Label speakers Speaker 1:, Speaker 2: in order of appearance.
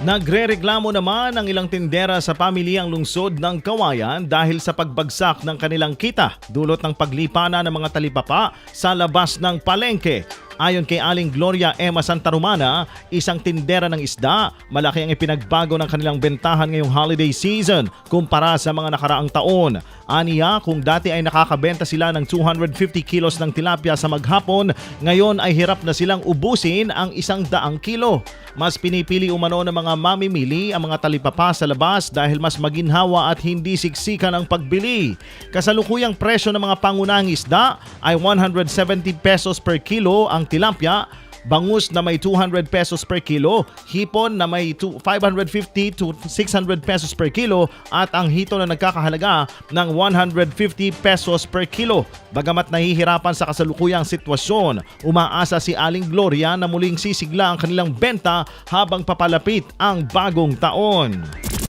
Speaker 1: Nagrereklamo naman ang ilang tindera sa pamilyang lungsod ng Kawayan dahil sa pagbagsak ng kanilang kita dulot ng paglipana ng mga talipapa sa labas ng palengke. Ayon kay Aling Gloria Emma Santarumana, isang tindera ng isda, malaki ang ipinagbago ng kanilang bentahan ngayong holiday season kumpara sa mga nakaraang taon. Aniya, kung dati ay nakakabenta sila ng 250 kilos ng tilapia sa maghapon, ngayon ay hirap na silang ubusin ang isang daang kilo. Mas pinipili umano ng mga mamimili ang mga talipapa sa labas dahil mas maginhawa at hindi siksikan ang pagbili. Kasalukuyang presyo ng mga pangunahing isda ay 170 pesos per kilo ang tilapia, bangus na may 200 pesos per kilo, hipon na may two- 550 to 600 pesos per kilo at ang hito na nagkakahalaga ng 150 pesos per kilo. Bagamat nahihirapan sa kasalukuyang sitwasyon, umaasa si Aling Gloria na muling sisigla ang kanilang benta habang papalapit ang bagong taon.